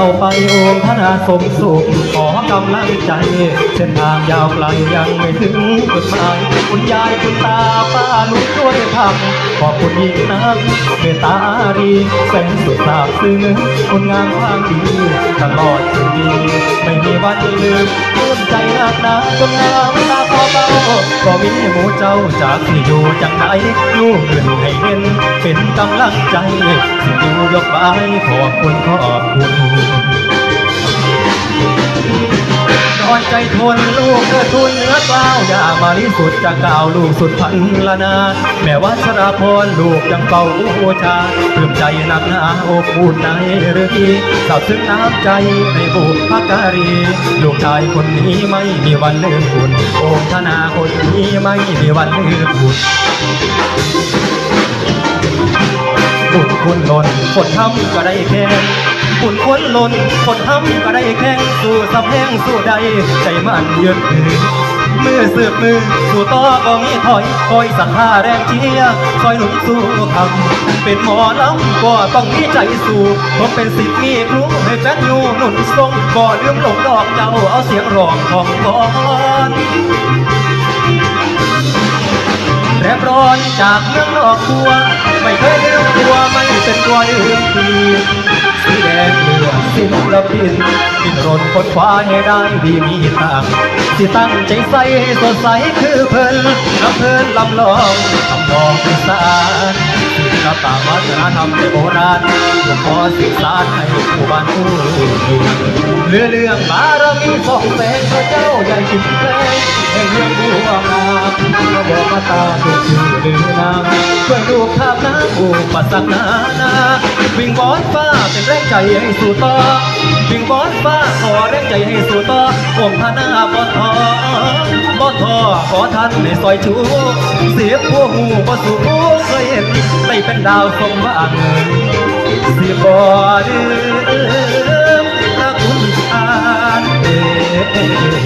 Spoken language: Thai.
าไปโอมพนาสมสุข ขอกำลังใจ เส้นทางยาวไกลยังไม่ถึงจุดหมาย คุณยายคุณตาป้าลุงช่วยทำขอบคุณยิ่งนักเมตตาดีแสนสุดซาบซึ้งคุณงามความดีตลอดชีวิตไม่มีวันลืมปลื้มใจนักหนาจนงามตา ก็มีหมูเจ้าจากที่อยู่จังไหนลูกขึ้นให้เห็น เป็นกำลังใจที่อยู่ยกบายขอบคุณขอบคุณ นอนใจทนลูกเกิดทุนเนื้อกล้าวอย่ามาลิสุดจากล่าวลูกสุดพันละนาแม้ว่าชราพรลูกยังเป่าบูชาเพิ่มใจหนักหนาอบอุ่นในเรือที่สาวซึ้งน้ำใจในบุพการี ลูกชายคนนี้ไม่มีวันลืมคุณโอมธนาคนนี้ไม่มีวันลืมคุณบุญ คุณหล่นคนทำก็ได้แค่บุญคุณหล่นคนทำก็ได้แค่สู้สะแพงสู้ใดใจมันยืดถือมือสืบมือสู้ต่อก็มีถอยคอยสักหาแรงเชียร์คอยหนุนสู้คำเป็นหมอลำก็ต้องมีใจสู้ผมเป็นสิทธิ์มีครูให้แฟนอยู่หนุนทรงก็ลืมหลงดอกเจ้าเอาเสียงร้องของก่อน ร้อนจากเมืองนอกตัว ไม่เคยลืมตัวไม่เป็นตัวลืมทีสีแดงเหลืองสิ้นระพินบินรนคนฟ้าให้ได้ดีมีทางที่ตั้งใจใส่ให้สดใสคือเพลินลำเพลินลำลองทำนองอีสานศิลปะวัฒนธรรมในโบราณหลวงพ่อศึกษาให้ผู้บ้านผู้เรือเรื่องบารมีสองแสงพระเจ้าใหญ่จิตแรงแห่งเรื่องาบอกมาตาดูชื่อหรือนามช่วยดูภาพน้ำอุปสรรคนานาวิ่งบอนฟ้าเป็นแรงใจให้สู่ต่อวิ่งบอนฟ้าขอแรงใจให้สู่ต่อองค์พระนาบอทอบอทอขอท่านในซอยชูเสียบผู้หูบ่สู่ผู้เคยเห็นได้เป็นดาวสมหวังสิบ่ลืมพระคุณทานเอ่